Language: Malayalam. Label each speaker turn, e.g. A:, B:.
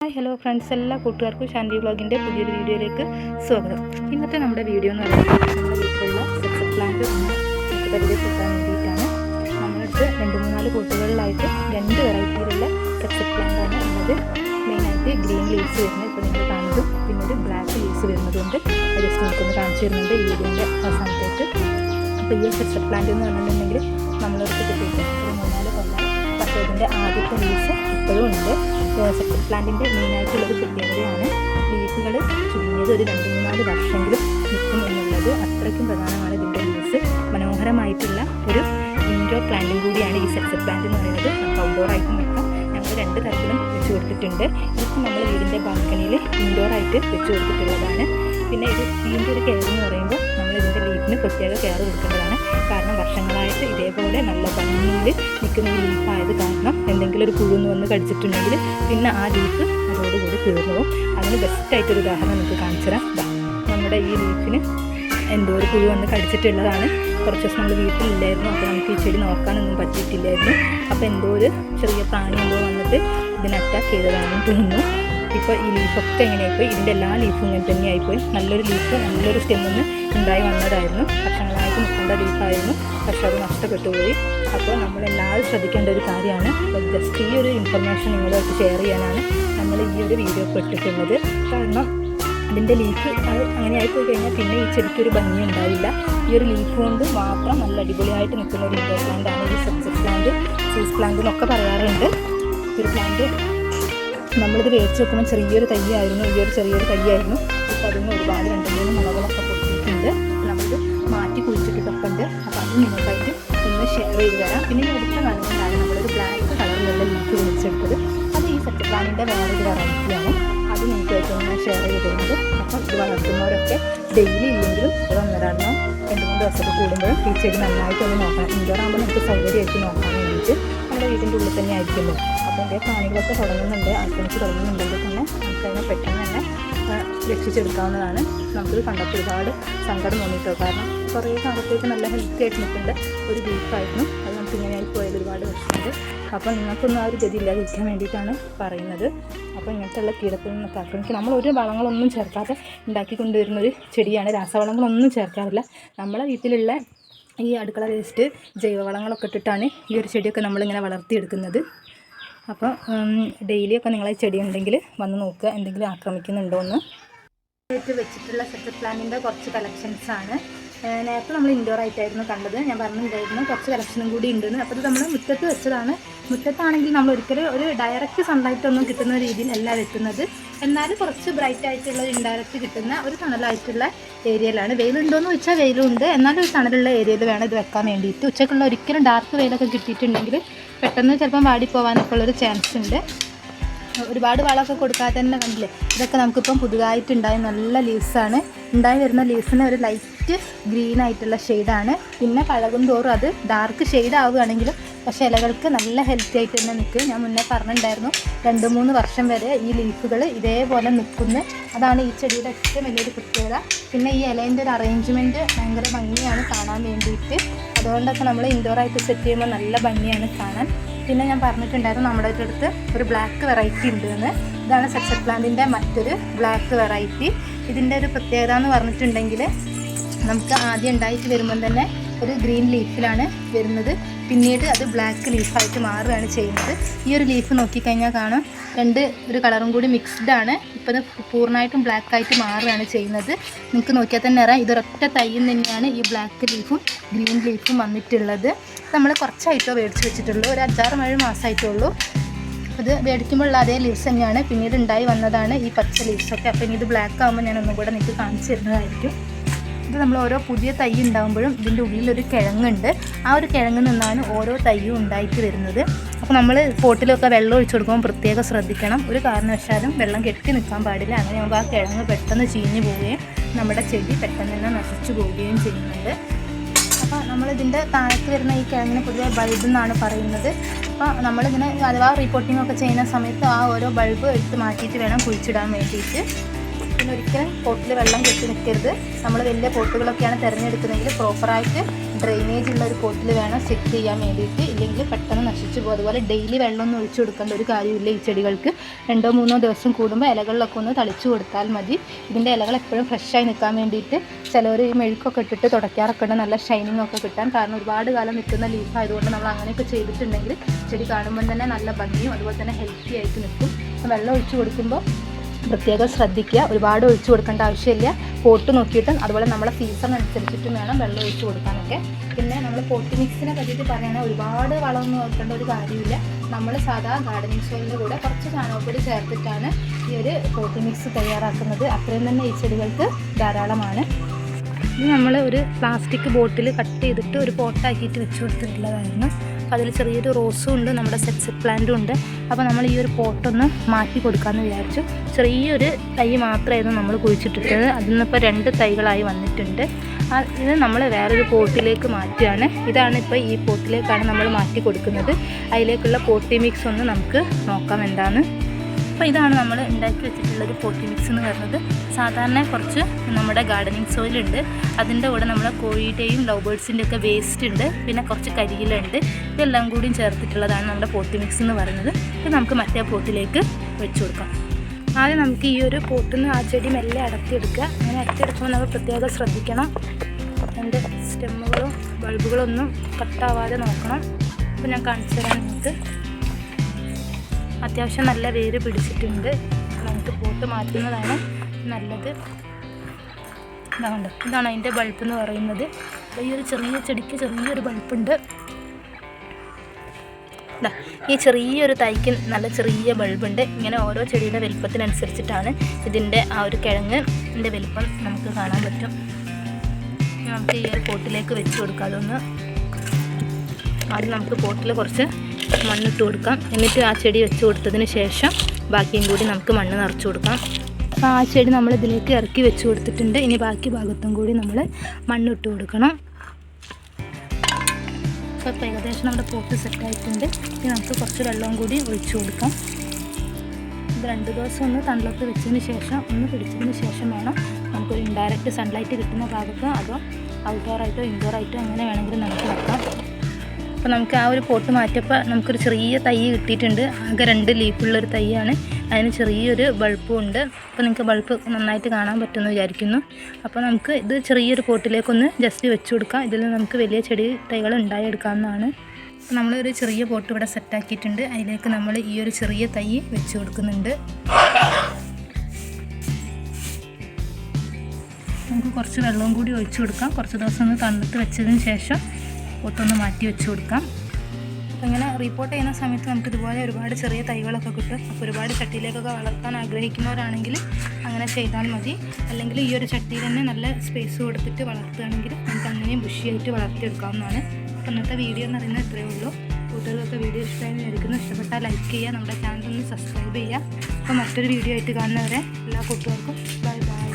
A: ഹായ് ഹലോ ഫ്രണ്ട്സ് എല്ലാ കൂട്ടുകാർക്കും ശാന്തി വ്ളോഗിന്റെ പുതിയൊരു വീഡിയോയിലേക്ക് സ്വാഗതം. ഇന്നത്തെ നമ്മുടെ വീഡിയോ എന്ന് പറയുന്നത് നമ്മുടെ പ്ലാന്റ് രണ്ട് രണ്ട് ഉള്ളത്. മെയിനായിട്ട് ഗ്രീൻ പിന്നെ ഒരു ഈ വീഡിയോന്റെ അവസാനത്തേക്ക്. അപ്പോൾ ഈ സെക്സ് പ്ലാന്റ് എന്ന് പറഞ്ഞിട്ടുണ്ടെങ്കിൽ നമ്മളടുത്ത് കിട്ടിയിട്ട് ഒരു മൂന്നാൽ കൊല്ലം പക്ഷേ ഇതിന്റെ ആദ്യത്തെ ലീസ് ഇപ്പോഴും ഉണ്ട്. സെപ്റ്റിക് പ്ലാന്റിന്റെ മെയിനായിട്ടുള്ളൊരു പ്രത്യേകതയാണ് ലീഫുകൾ ചുരുങ്ങിയത് ഒരു രണ്ട് മൂന്നാൽ വർഷമെങ്കിലും നിൽക്കും എന്നുള്ളത്. അത്രയ്ക്കും പ്രധാനമാണ് ഇതിന്റെ ലീസ് മനോഹരമായിട്ടുള്ള ഒരു ഇൻഡോർ പ്ലാന്റും കൂടിയാണ് ഈ സെക്സ് പ്ലാന്റ് എന്ന് പറയുന്നത്. നമുക്ക് ഔട്ട്ഡോർ ആയിട്ടും വെക്കാം ഞങ്ങൾ രണ്ട് തരത്തിലും വെച്ച് കൊടുത്തിട്ടുണ്ട്. ഇതൊക്കെ നമ്മൾ വീടിന്റെ ബാൽക്കണിയിൽ ഇൻഡോർ ആയിട്ട് വെച്ച് കൊടുത്തിട്ടുള്ളതാണ്. പിന്നെ ഇത് ഇതിന്റെ ഒരു കെയർ എന്ന് പറയുമ്പോൾ നമ്മൾ ഇതിന്റെ ലീഫിന് പ്രത്യേക കെയർ കൊടുക്കേണ്ടതാണ്. കാരണം വർഷങ്ങളായിട്ട് ഇതേപോലെ നല്ല ഭംഗിയിൽ നിൽക്കുന്ന ഒരു ലീഫായത് കാരണം എന്തെങ്കിലും ഒരു കുഴുന്ന് വന്ന് കടിച്ചിട്ടുണ്ടെങ്കിൽ പിന്നെ ആ ലീഫ് അതോടുകൂടി തീർന്നു പോകും അതിന് ബെസ്റ്റായിട്ടൊരു ഉദാഹരണം നമുക്ക് കാണിച്ചു തരാം. നമ്മുടെ ഈ ലീഫിന് എന്തോ ഒരു പുഴു വന്ന് കടിച്ചിട്ടുള്ളതാണ്. കുറച്ച് ദിവസം നമ്മൾ വീട്ടിലില്ലായിരുന്നു അപ്പോൾ നമുക്ക് ഈ ചെടി നോക്കാനൊന്നും പറ്റിയിട്ടില്ലായിരുന്നു. അപ്പോൾ എന്തോ ഒരു ചെറിയ പ്രാണി എന്തോ വന്നിട്ട് ഇതിനെ അറ്റാക്ക് ചെയ്തതാണെന്ന് തോന്നുന്നു. ഇപ്പോൾ ഈ ലീഫൊക്കെ എങ്ങനെയായിപ്പോയി ഇതിന്റെ എല്ലാ ലീഫും ഇങ്ങനെ തന്നെയായിപ്പോയി. നല്ലൊരു ലീഫ് നല്ലൊരു സ്റ്റെമ്മിൽ നിന്ന് ഉണ്ടായി വന്നതായിരുന്നു. വർഷങ്ങളായിട്ട് നിൽക്കേണ്ട ലീഫായിരുന്നു. പക്ഷെ അത് നഷ്ടപ്പെട്ടു പോയി അപ്പോൾ നമ്മളെല്ലാവരും ശ്രദ്ധിക്കേണ്ട ഒരു കാര്യമാണ്. ജസ്റ്റ് ഈ ഒരു ഇൻഫർമേഷൻ നിങ്ങളുമായിട്ട് ഷെയർ ചെയ്യാനാണ് നമ്മൾ ഈ ഒരു വീഡിയോ പെട്ടിട്ടുള്ളത് കാരണം അതിന്റെ ലീഫ് അത് അങ്ങനെ ആയിപ്പോയി കഴിഞ്ഞാൽ പിന്നെ ഈ ചെടിക്ക് ഒരു ഭംഗി ഉണ്ടാവില്ല. ഈ ഒരു ലീഫ് കൊണ്ട് മാത്രം നല്ല അടിപൊളിയായിട്ട് നിൽക്കുന്ന ഒരു ഇൻഡോർ പ്ലാന്റ് ആണ് ഈ സബ്ജക്ട് പ്ലാന്റ് സീസ് പ്ലാന്റ് എന്നൊക്കെ പറയാറുണ്ട്. ഒരു പ്ലാന്റ് നമ്മളിത് വേവിച്ച് വെക്കുമ്പോൾ ചെറിയൊരു തയ്യായിരുന്നു ഈ ഒരു ചെറിയൊരു തയ്യായിരുന്നു ഇപ്പോൾ അതിന് ഒരുപാട് രണ്ട് മൂന്ന് മുളകളൊക്കെ പൊട്ടിയിട്ടുണ്ട് നമ്മളിത് മാറ്റി കുഴിച്ചിട്ടിട്ടൊക്കെ ഉണ്ട് അപ്പോൾ അത് നിങ്ങൾക്കായിട്ട് ഒന്ന് ഷെയർ ചെയ്ത് തരാം. പിന്നെ ഈ അടുത്ത കാണുന്നതാണ് നമ്മളൊരു ബ്ലാക്ക് കളറിലുള്ള ലീഫ് വിളിച്ചെടുത്തത് അത് ഈ സെറ്റ് പ്ലാനിന്റെ വേറൊരു വെറൈറ്റിയാണ് അത് നിങ്ങൾക്കായിട്ട് ഒന്ന് ഷെയർ ചെയ്ത് തരുന്നത്. അപ്പോൾ ഇത് വളർത്തുന്നവരൊക്കെ ഡെയിലി ഇല്ലെങ്കിലും ഒരു ഒന്നരാടണം രണ്ട് മൂന്ന് ദിവസമൊക്കെ കൂടുമ്പോഴും ഈ ചെടി നന്നായിട്ട് ഒന്ന് നോക്കാം ഇൻഡോർ ആകുമ്പോൾ നമുക്ക് സൗകര്യമായിട്ട് നോക്കാൻ വേണ്ടിയിട്ട് നമ്മുടെ വീടിന്റെ ഉള്ളിൽ തന്നെ ആയിരിക്കുമല്ലോ. അപ്പോൾ എന്റെ പ്രാണികളൊക്കെ തുടങ്ങുന്നുണ്ട് ആക്രമിച്ച് തുടങ്ങുന്നുണ്ടെങ്കിൽ തന്നെ നമുക്കതിനെ പെട്ടെന്ന് തന്നെ രക്ഷിച്ചെടുക്കാവുന്നതാണ്. നമുക്കിത് കണ്ടപ്പോൾ ഒരുപാട് സങ്കടം തോന്നിയിട്ടോ? കാരണം കുറേ കാലത്തേക്ക് നല്ല ഹെൽത്തി ആയിട്ട് നിൽക്കേണ്ട ഒരു ബീഫായിരുന്നു ഇങ്ങനെയായി പോയത് ഒരുപാട് വർഷമുണ്ട് അപ്പോൾ നിങ്ങൾക്കൊന്നും ആ ഒരു ഗതി ഇല്ലാതിരിക്കാൻ വേണ്ടിയിട്ടാണ് പറയുന്നത്. അപ്പോൾ ഇങ്ങനത്തെയുള്ള കീടത്തിൽ നിന്നൊക്കെ ആക്രമിക്കുക. നമ്മൾ ഒരു വളങ്ങളൊന്നും ചേർക്കാതെ ഉണ്ടാക്കി കൊണ്ടുവരുന്നൊരു ചെടിയാണ്. രാസവളങ്ങളൊന്നും ചേർക്കാറില്ല. നമ്മളെ വീട്ടിലുള്ള ഈ അടുക്കള വേസ്റ്റ് ജൈവവളങ്ങളൊക്കെ ഇട്ടിട്ടാണ് ഈ ഒരു ചെടിയൊക്കെ നമ്മളിങ്ങനെ വളർത്തിയെടുക്കുന്നത്. അപ്പോൾ ഡെയിലിയൊക്കെ നിങ്ങളെ ചെടി ഉണ്ടെങ്കിൽ വന്ന് നോക്കുക. എന്തെങ്കിലും ആക്രമിക്കുന്നുണ്ടോ എന്ന്. വെച്ചിട്ടുള്ള സെറ്റ് പ്ലാനിന്റെ കുറച്ച് കളക്ഷൻസാണ് നേരത്തെ നമ്മൾ ഇൻഡോർ ആയിട്ടായിരുന്നു കണ്ടത്. ഞാൻ പറഞ്ഞിട്ടുണ്ടായിരുന്നു കുറച്ച് കളക്ഷനും കൂടി ഉണ്ടെന്ന്. അപ്പോൾ ഇത് നമ്മൾ മുറ്റത്ത് വെച്ചതാണ്. മുറ്റത്താണെങ്കിൽ നമ്മൾ ഒരിക്കലും ഒരു ഡയറക്റ്റ് സൺലൈറ്റ് ഒന്നും കിട്ടുന്ന രീതിയിലല്ല വെക്കുന്നത്. എന്നാൽ കുറച്ച് ബ്രൈറ്റ് ആയിട്ടുള്ള ഒരു ഇൻഡയറക്റ്റ് കിട്ടുന്ന ഒരു തണലായിട്ടുള്ള ഏരിയയിലാണ് വെയിലുണ്ടോ എന്ന് വെച്ചാൽ വെയിലുണ്ട്. എന്നാലും ഒരു തണലുള്ള ഏരിയയിൽ വേണം ഇത് വെക്കാൻ വേണ്ടിയിട്ട്. ഉച്ചക്കുള്ള ഒരിക്കലും ഡാർക്ക് വെയിലൊക്കെ കിട്ടിയിട്ടുണ്ടെങ്കിൽ പെട്ടെന്ന് ചിലപ്പം വാടിപ്പോവാനൊക്കെ ഉള്ളൊരു ചാൻസ് ഉണ്ട്. ഒരുപാട് വളമൊക്കെ കൊടുക്കാതെ തന്നെ കണ്ടില്ലേ? ഇതൊക്കെ നമുക്കിപ്പം പുതുതായിട്ട് ഉണ്ടായ നല്ല ലീവ്സാണ് ഉണ്ടായി വരുന്ന ലീവ്സിന് ഒരു ലൈറ്റ് ഗ്രീൻ ആയിട്ടുള്ള ഷെയ്ഡാണ് പിന്നെ പഴകും തോറും അത് ഡാർക്ക് ഷെയ്ഡ് ആവുകയാണെങ്കിലും പക്ഷേ ഇലകൾക്ക് നല്ല ഹെൽത്തി ആയിട്ട് തന്നെ നിൽക്കും. ഞാൻ മുന്നേ പറഞ്ഞിട്ടുണ്ടായിരുന്നു രണ്ട് മൂന്ന് വർഷം വരെ ഈ ലീഫുകൾ ഇതേപോലെ നിൽക്കുന്നു. അതാണ് ഈ ചെടിയുടെ ഏറ്റവും വലിയൊരു പ്രത്യേകത. പിന്നെ ഈ ഇലേന്റെ ഒരു അറേഞ്ച്മെന്റ് ഭയങ്കര ഭംഗിയാണ് കാണാൻ വേണ്ടിയിട്ട്. അതുകൊണ്ടൊക്കെ നമ്മൾ ഇൻഡോറായിട്ട് സെറ്റ് ചെയ്യുമ്പോൾ നല്ല ഭംഗിയാണ് കാണാൻ. പിന്നെ ഞാൻ പറഞ്ഞിട്ടുണ്ടായിരുന്നു നമ്മുടെ അടുത്ത് ഒരു ബ്ലാക്ക് വെറൈറ്റി ഉണ്ട് എന്ന് ഇതാണ് സെക്സർ പ്ലാന്റിന്റെ മറ്റൊരു ബ്ലാക്ക് വെറൈറ്റി ഇതിന്റെ ഒരു പ്രത്യേകത എന്ന് പറഞ്ഞിട്ടുണ്ടെങ്കിൽ നമുക്ക് ആദ്യം ഉണ്ടായിട്ട് വരുമ്പം തന്നെ ഒരു ഗ്രീൻ ലീഫിലാണ് വരുന്നത്. പിന്നീട് അത് ബ്ലാക്ക് ലീഫായിട്ട് മാറുകയാണ് ചെയ്യുന്നത്. ഈ ഒരു ലീഫ് നോക്കിക്കഴിഞ്ഞാൽ കാണും രണ്ട് ഒരു കളറും കൂടി മിക്സ്ഡ് ആണ്. ഇപ്പോൾ ഇത് പൂർണമായിട്ടും ബ്ലാക്ക് ആയിട്ട് മാറുകയാണ് ചെയ്യുന്നത്. നിങ്ങൾക്ക് നോക്കിയാൽ തന്നെ അറിയാം ഇതൊരൊറ്റ തൈയിൽ തന്നെയാണ് ഈ ബ്ലാക്ക് ലീഫും ഗ്രീൻ ലീഫും വന്നിട്ടുള്ളത്. നമ്മൾ കുറച്ചായിട്ടോ മേടിച്ച് വെച്ചിട്ടുള്ളൂ. ഒരു അഞ്ചാറ് ഏഴ് മാസമായിട്ടുള്ളൂ അത് മേടിക്കുമ്പോഴുള്ള അതേ ലീവ്സ് തന്നെയാണ്. പിന്നീട് ഉണ്ടായി വന്നതാണ് ഈ പച്ച ലീവ്സൊക്കെ അപ്പോൾ ഇനി ഇത് ബ്ലാക്ക് ആകുമ്പോൾ ഞാൻ ഒന്നും കൂടെ നിങ്ങൾക്ക് കാണിച്ചു തരുന്നതായിരിക്കും. ഇത് നമ്മൾ ഓരോ പുതിയ തൈ ഉണ്ടാകുമ്പോഴും ഇതിന്റെ ഉള്ളിലൊരു കിഴങ്ങുണ്ട്. ആ ഒരു കിഴങ്ങിൽ നിന്നാണ് ഓരോ തൈയും ഉണ്ടായിട്ട് വരുന്നത്. അപ്പോൾ നമ്മൾ പോട്ടിലൊക്കെ വെള്ളം ഒഴിച്ചു കൊടുക്കുമ്പോൾ പ്രത്യേകം ശ്രദ്ധിക്കണം. ഒരു കാരണവശാലും വെള്ളം കെട്ടി നിൽക്കാൻ പാടില്ല. അങ്ങനെ നമുക്ക് ആ കിഴങ്ങ് പെട്ടെന്ന് ചീഞ്ഞു പോവുകയും നമ്മുടെ ചെടി പെട്ടെന്ന് തന്നെ നശിച്ചു പോവുകയും ചെയ്യുന്നുണ്ട്. നമ്മളിതിന്റെ താഴത്ത് വരുന്ന ഈ കിഴങ്ങിന് പൊതുവെ ബൾബ് എന്നാണ് പറയുന്നത്. അപ്പോൾ നമ്മളിങ്ങനെ അഥവാ റിപ്പോർട്ടിംഗ് ഒക്കെ ചെയ്യുന്ന സമയത്ത് ആ ഓരോ ബൾബ് എടുത്ത് മാറ്റിയിട്ട് വേണം കുഴിച്ചിടാൻ വേണ്ടിയിട്ട്. ഒരിക്കലും പോട്ടിൽ വെള്ളം കെട്ടി നിൽക്കരുത് നമ്മൾ വലിയ പോട്ടുകളൊക്കെയാണ് തിരഞ്ഞെടുക്കുന്നതെങ്കിൽ പ്രോപ്പറായിട്ട് ഡ്രെയിനേജ് ഉള്ള ഒരു പോട്ടിൽ വേണം സെറ്റ് ചെയ്യാൻ വേണ്ടിയിട്ട്. ഇല്ലെങ്കിൽ പെട്ടെന്ന് നശിച്ചു പോകും. അതുപോലെ ഡെയിലി വെള്ളമൊന്നും ഒഴിച്ചു കൊടുക്കേണ്ട ഒരു കാര്യമില്ല ഈ ചെടികൾക്ക്. രണ്ടോ മൂന്നോ ദിവസം കൂടുമ്പോൾ ഇലകളിലൊക്കെ ഒന്ന് തളിച്ചു കൊടുത്താൽ മതി. ഇതിന്റെ ഇലകൾ എപ്പോഴും ഫ്രഷായി നിൽക്കാൻ വേണ്ടിയിട്ട് ചിലവർ ഈ മെഴുക്കൊക്കെ ഇട്ടിട്ട് തുടയ്ക്കാറൊക്കെ ഉണ്ട്. നല്ല ഷൈനിങ് ഒക്കെ കിട്ടാൻ കാരണം ഒരുപാട് കാലം നിൽക്കുന്ന ലീഫ് ആയതുകൊണ്ട് നമ്മൾ അങ്ങനെയൊക്കെ ചെയ്തിട്ടുണ്ടെങ്കിൽ ചെടി കാണുമ്പോൾ തന്നെ നല്ല ഭംഗിയും അതുപോലെ തന്നെ ഹെൽത്തി ആയിട്ട് നിൽക്കും. വെള്ളം ഒഴിച്ചു കൊടുക്കുമ്പോൾ പ്രത്യേകം ശ്രദ്ധിക്കുക. ഒരുപാട് ഒഴിച്ചു കൊടുക്കേണ്ട ആവശ്യമില്ല. പോട്ട് നോക്കിയിട്ടും അതുപോലെ നമ്മളെ സീസൺ അനുസരിച്ചിട്ടും വേണം വെള്ളം ഒഴിച്ചു കൊടുക്കാനൊക്കെ. പിന്നെ നമ്മൾ പോട്ടി മിക്സിനെ പറ്റിയിട്ട് പറയുകയാണെങ്കിൽ ഒരുപാട് വളമൊന്നും നോക്കേണ്ട ഒരു കാര്യമില്ല. നമ്മൾ സാധാ ഗാർഡനിങ് സോയിലിന്റെ കൂടെ കുറച്ച് ചാണകപ്പൊടി ചേർത്തിട്ടാണ് ഈ ഒരു പോട്ടി മിക്സ് തയ്യാറാക്കുന്നത്. അത്രയും തന്നെ ഈ ചെടികൾക്ക് ധാരാളമാണ്. ഇത് നമ്മൾ ഒരു പ്ലാസ്റ്റിക് ബോട്ടിൽ കട്ട് ചെയ്തിട്ട് ഒരു പോട്ടാക്കിയിട്ട് വെച്ച് കൊടുത്തിട്ടുള്ളതായിരുന്നു. അതിൽ ചെറിയൊരു റോസും ഉണ്ട് നമ്മുടെ സെറ്റ്സ് പ്ലാന്റും ഉണ്ട്. അപ്പോൾ നമ്മൾ ഈ ഒരു പോട്ടൊന്ന് മാറ്റി കൊടുക്കാമെന്ന് വിചാരിച്ചു. ചെറിയൊരു തൈ മാത്രമായിരുന്നു നമ്മൾ കുഴിച്ചിട്ടിട്ടത്. അതിൽ നിന്നിപ്പോൾ രണ്ട് തൈകളായി വന്നിട്ടുണ്ട്. ഇത് നമ്മൾ വേറൊരു പോട്ടിലേക്ക് മാറ്റുകയാണ്. ഇതാണ് ഇപ്പോൾ ഈ പോട്ടിലേക്കാണ് നമ്മൾ മാറ്റി കൊടുക്കുന്നത്. അതിലേക്കുള്ള പോട്ടി മിക്സ് ഒന്ന് നമുക്ക് നോക്കാം എന്താണ് അപ്പോൾ ഇതാണ് നമ്മൾ ഉണ്ടാക്കി വെച്ചിട്ടുള്ള ഒരു പോട്ടി മിക്സ് എന്ന് പറയുന്നത്. സാധാരണ കുറച്ച് നമ്മുടെ ഗാർഡനിങ് സോയിലുണ്ട് അതിന്റെ കൂടെ നമ്മുടെ കോഴിയുടെയും ലവ് ബേർഡ്സിന്റെ ഒക്കെ വേസ്റ്റ് ഉണ്ട്. പിന്നെ കുറച്ച് കരിയിലുണ്ട് ഇതെല്ലാം കൂടിയും ചേർത്തിട്ടുള്ളതാണ് നമ്മുടെ പോട്ടി മിക്സ് എന്ന് പറയുന്നത്. ഇത് നമുക്ക് മറ്റേ പോട്ടിലേക്ക് വെച്ച് കൊടുക്കാം. ആദ്യം നമുക്ക് ഈ ഒരു പോട്ടിൽ നിന്ന് ആ ചെടി മെല്ലെ അടത്തിയെടുക്കുക അങ്ങനെ അടത്തിയെടുക്കുമ്പോൾ നമ്മൾ പ്രത്യേകം ശ്രദ്ധിക്കണം. അതിന്റെ സ്റ്റെമ്മുകളും ബൾബുകളൊന്നും കട്ടാവാതെ നോക്കണം. അപ്പോൾ ഞാൻ കാണിച്ചു തരാൻ നിങ്ങൾക്ക്. അത്യാവശ്യം നല്ല വേര് പിടിച്ചിട്ടുണ്ട്. നമുക്ക് പോട്ട് മാറ്റുന്നതാണ് നല്ലത്. ഇതാണ്ട് ഇതാണ് അതിന്റെ ബൾബ് എന്ന് പറയുന്നത്. ഈ ഒരു ചെറിയ ചെടിക്ക് ചെറിയൊരു ബൾബുണ്ട് ഇതാ ഈ ചെറിയൊരു തൈക്ക് നല്ല ചെറിയ ബൾബുണ്ട് ഇങ്ങനെ ഓരോ ചെടിയുടെ വലിപ്പത്തിനനുസരിച്ചിട്ടാണ് ഇതിന്റെ ആ ഒരു കിഴങ്ങ് ഇതിന്റെ വലിപ്പം നമുക്ക് കാണാൻ പറ്റും. നമുക്ക് ഈ ഒരു പോട്ടിലേക്ക് വെച്ച് കൊടുക്കാം. അതൊന്ന് ആദ്യം നമുക്ക് പോട്ടിൽ കുറച്ച് മണ്ണിട്ട് കൊടുക്കാം. എന്നിട്ട് ആ ചെടി വെച്ച് കൊടുത്തതിന് ശേഷം ബാക്കിയും കൂടി നമുക്ക് മണ്ണ് നിറച്ച് കൊടുക്കാം. അപ്പോൾ ആ ചെടി നമ്മൾ ഇതിലേക്ക് ഇറക്കി വെച്ച് കൊടുത്തിട്ടുണ്ട്. ഇനി ബാക്കി ഭാഗത്തും കൂടി നമ്മൾ മണ്ണിട്ട് കൊടുക്കണം. അപ്പോൾ ഇപ്പോൾ ഏകദേശം നമ്മുടെ പോട്ട് സെറ്റായിട്ടുണ്ട് ഇനി നമുക്ക് കുറച്ച് വെള്ളവും കൂടി ഒഴിച്ചു കൊടുക്കാം. ഇത് രണ്ട് ദിവസം ഒന്ന് തണലത്ത് വെച്ചതിന് ശേഷം ഒന്ന് പിടിച്ചതിന് ശേഷം വേണം നമുക്കൊരു ഇൻഡയറക്റ്റ് സൺലൈറ്റ് കിട്ടുന്ന ഭാഗത്ത് അതോ ഔട്ട്ഡോറായിട്ടോ ഇൻഡോറായിട്ടോ എങ്ങനെ വേണമെങ്കിലും നമുക്ക് വെക്കാം. അപ്പോൾ നമുക്ക് ആ ഒരു പോട്ട് മാറ്റിയപ്പോൾ നമുക്കൊരു ചെറിയ തൈ കിട്ടിയിട്ടുണ്ട്. ആകെ രണ്ട് ലീഫുള്ളൊരു തൈയാണ്. അതിന് ചെറിയൊരു ബൾബും ഉണ്ട് അപ്പോൾ നിങ്ങൾക്ക് ബൾബ് നന്നായിട്ട് കാണാൻ പറ്റുമെന്ന് വിചാരിക്കുന്നു. അപ്പോൾ നമുക്ക് ഇത് ചെറിയൊരു പോട്ടിലേക്കൊന്ന് ജസ്റ്റ് വെച്ച് കൊടുക്കാം. ഇതിൽ നമുക്ക് വലിയ ചെടി തൈകൾ ഉണ്ടായെടുക്കാവുന്നതാണ്. അപ്പോൾ നമ്മളൊരു ചെറിയ പോട്ട് ഇവിടെ സെറ്റാക്കിയിട്ടുണ്ട് അതിലേക്ക് നമ്മൾ ഈ ഒരു ചെറിയ തൈ വെച്ച് കൊടുക്കുന്നുണ്ട്. നമുക്ക് കുറച്ച് വെള്ളവും കൂടി ഒഴിച്ചു കൊടുക്കാം. കുറച്ച് ദിവസം ഒന്ന് തണുത്ത് വെച്ചതിന് ശേഷം പൊട്ടൊന്ന് മാറ്റി വെച്ച് കൊടുക്കാം. അങ്ങനെ റിപ്പോർട്ട് ചെയ്യുന്ന സമയത്ത് നമുക്ക് ഇതുപോലെ ഒരുപാട് ചെറിയ തൈകളൊക്കെ കിട്ടും. അപ്പോൾ ഒരുപാട് ചട്ടിയിലേക്കൊക്കെ വളർത്താൻ ആഗ്രഹിക്കുന്നവരാണെങ്കിൽ അങ്ങനെ ചെയ്താൽ മതി. അല്ലെങ്കിൽ ഈ ഒരു ചട്ടിയിൽ തന്നെ നല്ല സ്പേസ് കൊടുത്തിട്ട് വളർത്തുകയാണെങ്കിൽ നമുക്ക് അങ്ങനെയും ബുഷിയായിട്ട് വളർത്തിയെടുക്കാവുന്നതാണ്. അപ്പോൾ ഇന്നത്തെ വീഡിയോ എന്ന് പറയുന്നത് ഇത്രയേ ഉള്ളൂ. കൂട്ടുകാർക്കൊക്കെ വീഡിയോ ഇഷ്ടമായി വിചാരിക്കുന്നു. ഇഷ്ടപ്പെട്ടാൽ ലൈക്ക് ചെയ്യുക. നമ്മുടെ ചാനൽ ഒന്ന് സബ്സ്ക്രൈബ് ചെയ്യുക. അപ്പോൾ മറ്റൊരു വീഡിയോ ആയിട്ട് കാണുന്നവരെ എല്ലാ കൂട്ടുകാർക്കും ബൈ ബൈ